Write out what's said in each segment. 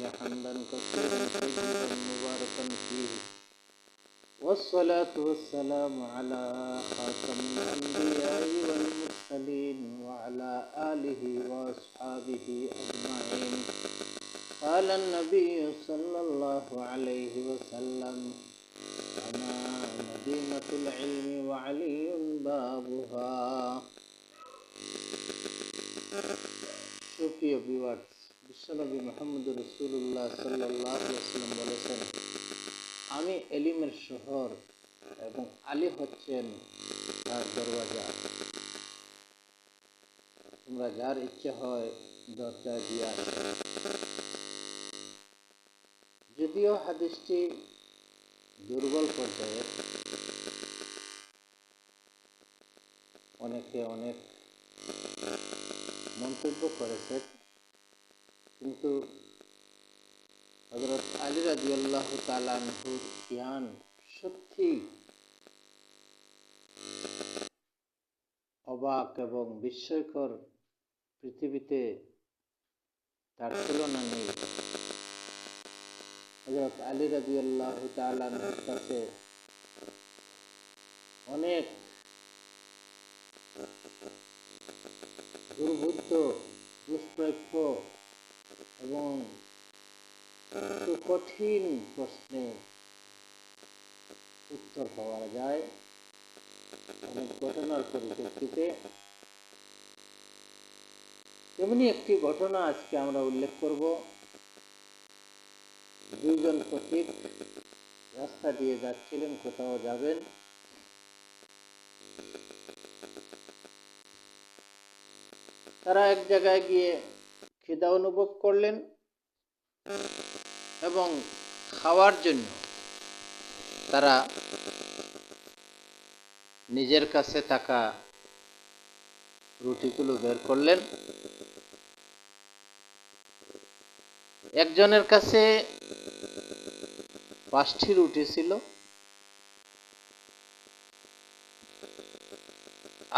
حمدا كثيرا طيبا مباركا فيه والصلاة والسلام على خاتم الأنبياء والمرسلين وعلى آله وأصحابه أجمعين قال النبي صلى الله عليه وسلم أنا مدينة العلم وعلي بابها সুপ্রিয় ভিউয়ার্স বিশ্বনবী মোহাম্মদ রসুল্লাহ সাল্লাম বলেছেন, আমি এলিমের শহর এবং আলী হচ্ছেন তার দরওয়াজা। তোমরা যার ইচ্ছে হয় দরজায় দিয়ে আসো। যদিও হাদিসটি দুর্বল পর্যায়ে অনেকে অনেক মন্তব্য করেছেন কিন্তু হজরত আলী রাজিউল্লাহ তালানহুর জ্ঞান সত্যি অবাক এবং বিস্ময়কর পৃথিবীতে তার তুলনা নেই। হজরত আলী রাজিউল্লাহ তালানহুর কাছে অনেক দুর্বুদ্ধ দুষ্প্রাপ্য এবং কঠিন প্রশ্নের উত্তর পাওয়া যায়। অনেক ঘটনার পরিপ্রেক্ষিতে। তেমনি একটি ঘটনা আজকে আমরা উল্লেখ করব। দুইজন পথিক রাস্তা দিয়ে যাচ্ছিলেন, কোথাও যাবেন। তারা এক জায়গায় গিয়ে খিদা অনুভব করলেন এবং খাওয়ার জন্য তারা নিজের কাছে থাকা রুটিগুলো বের করলেন। একজনের কাছে পাঁচটি রুটি ছিল,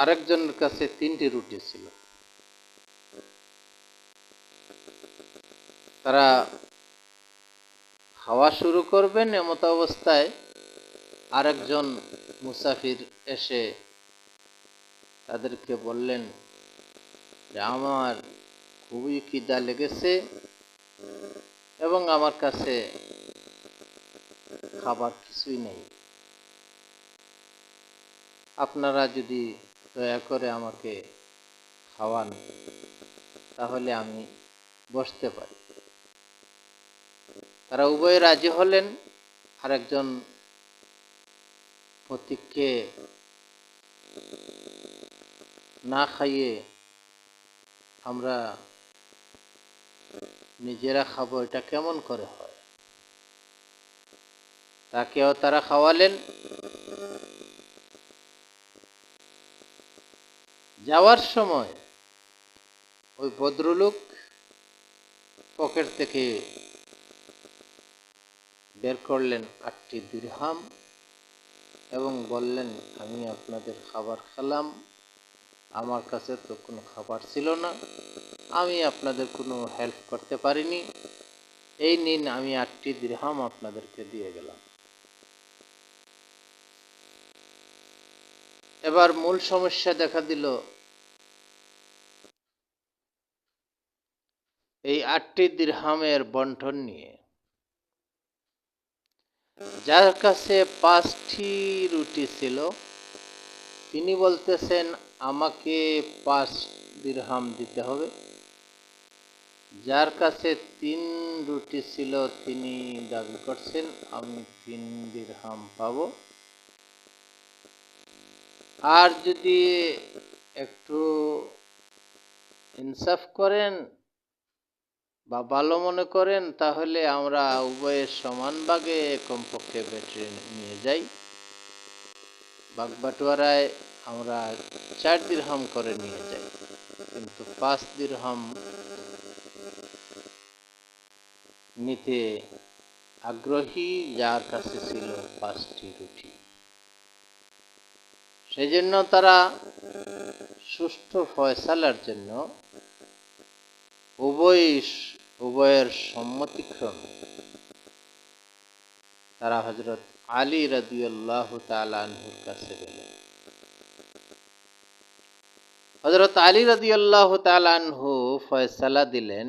আরেকজনের কাছে তিনটি রুটি ছিল। তারা খাওয়া শুরু করবেন এমত অবস্থায় আরেকজন মুসাফির এসে তাদেরকে বললেন, যে আমার খুবই খিদা লেগেছে এবং আমার কাছে খাবার কিছুই নেই। আপনারা যদি দয়া করে আমাকে খাওয়ান, তাহলে আমি বসতে পারি। তারা উভয়ে রাজি হলেন। আরেকজন পথিককে না খাইয়ে আমরা নিজেরা খাব, এটা কেমন করে হয়? তাকেও তারা খাওয়ালেন। যাওয়ার সময় ওই ভদ্রলোক পকেট থেকে বের করলেন আটটি দিরহাম এবং বললেন, আমি আপনাদের খাবার খেলাম। আমার কাছে তো কোনো খাবার ছিল না। আমি আপনাদের কোনো হেল্প করতে পারিনি। এই নিন, আমি আটটি দিরহাম আপনাদেরকে দিয়ে গেলাম। এবার মূল সমস্যা দেখা দিল। এই আটটি দিরহামের বন্টন নিয়ে। যার কাছে পাঁচটি রুটি ছিল, তিনি বলতেছেন, আমাকে পাঁচ দিরহাম দিতে হবে। যার কাছে তিন রুটি ছিল, তিনি দাবি করছেন, আমি তিন দিরহাম পাব। আর যদি একটু ইনসাফ করেন বা ভালো মনে করেন, তাহলে আমরা উভয়ের সমান ভাগে কমপক্ষে ব্যাটারি নিয়ে যাই। বাগবাটোয়ারায় আমরা চার দিরহাম করে নিয়ে যাই, কিন্তু পাঁচ দিরহাম নিতে আগ্রহী, যার কাছে ছিল পাঁচটি রুটি। সেই জন্য তারা সুষ্ঠু ফয়সালার জন্য উভয় উভয়ের সম্মতিক্রমে। তারা হজরত আলী রাদিয়াল্লাহ তালানহুর কাছে গেলেন হজরত আলী রাদিয়াল্লাহ তালানহু ফয়সালা দিলেন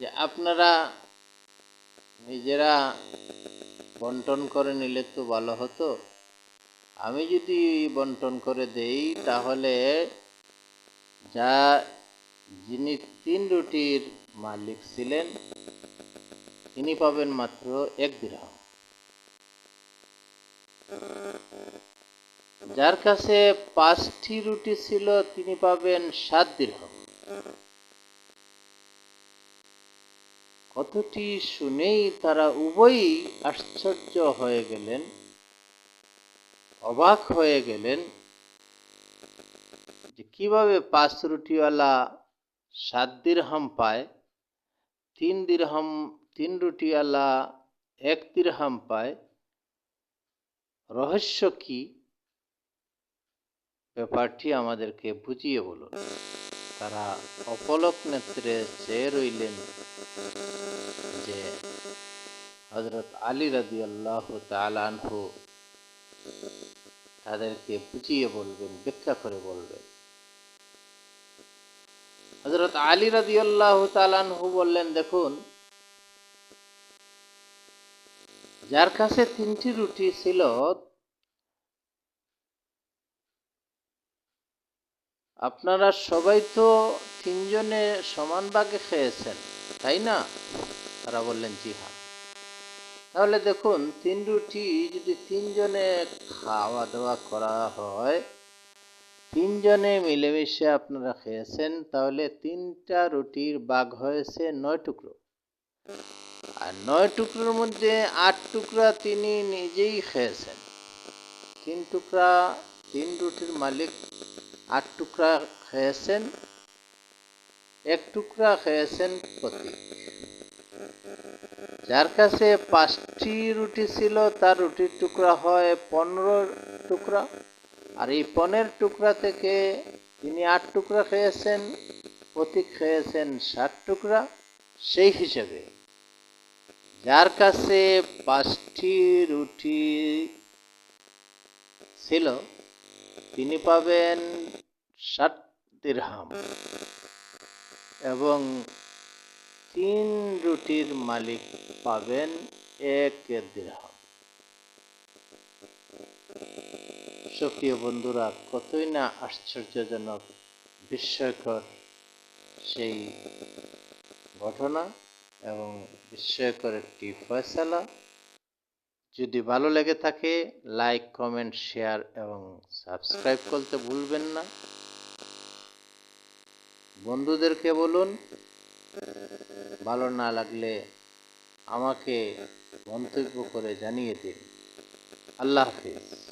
যে আপনারা নিজেরা বন্টন করে নিলে তো ভালো হতো। আমি যদি বন্টন করে দেই, তাহলে যা যিনি তিন রুটির মালিক ছিলেন, তিনি পাবেন মাত্র এক দিরহাম যার কাছে পাঁচটি রুটি ছিল, তিনি পাবেন সাত দিরহাম কথাটি শুনেই তারা উভয়ই আশ্চর্য হয়ে গেলেন। অবাক হয়ে গেলেন যে কীভাবে পাঁচ রুটিওয়ালা সাত দিরহাম পায়, তিন দিরহাম, তিন রুটিওয়ালা এক দিরহাম পায়, রহস্য কি? ব্যাপারটি আমাদেরকে বুঝিয়ে বলুন। তারা অপলক নেত্রে চেয়ে রইলেন যে হজরত আলী রাদি আল্লাহ তালানহু তাদেরকে বুঝিয়ে বলবেন, ব্যাখ্যা করে বলবেন। হজরত আলী রাদি আল্লাহ তালানহু বললেন, দেখুন, যার কাছে তিনটি রুটি ছিল, আপনারা সবাই তো তিনজনে সমান ভাগে খেয়েছেন, তাই না? তারা বললেন, জি হ্যাঁ। তাহলে দেখুন তিন রুটি যদি তিনজনে খাওয়া দাওয়া করা হয়, তিনজনে মিলেমিশে আপনারা খেয়েছেন, তাহলে তিনটা রুটির বাঘ হয়েছে নয় টুকরো। আর নয় টুকরোর মধ্যে আট টুকরা তিনি নিজেই খেয়েছেন। তিন টুকরা, তিন রুটির মালিক আট টুকরা খেয়েছেন, এক টুকরা খেয়েছেন প্রতীক যার কাছে পাঁচটি রুটি ছিল, তার রুটির টুকরা হয় পনেরো টুকরা। আর এই পনেরো টুকরা থেকে তিনি আট টুকরা খেয়েছেন প্রতীক খেয়েছেন ষাট টুকরা, সেই হিসেবে। যার কাছে পাঁচটি রুটি ছিল, তিনি পাবেন ষাট দিরহাম। এবং তিন রুটির মালিক পাবেন এক দিরহাম। সুপ্রিয় বন্ধুরা, কতই না আশ্চর্যজনক, বিস্ময়কর সেই ঘটনা এবং বিস্ময়কর একটি ফয়সালা। যদি ভালো লেগে থাকে, লাইক, কমেন্ট, শেয়ার এবং সাবস্ক্রাইব করতে ভুলবেন না। বন্ধুদেরকে বলুন ভালো না লাগলে আমাকে মন্তব্য করে জানিয়ে দিন আল্লাহ হাফিজ।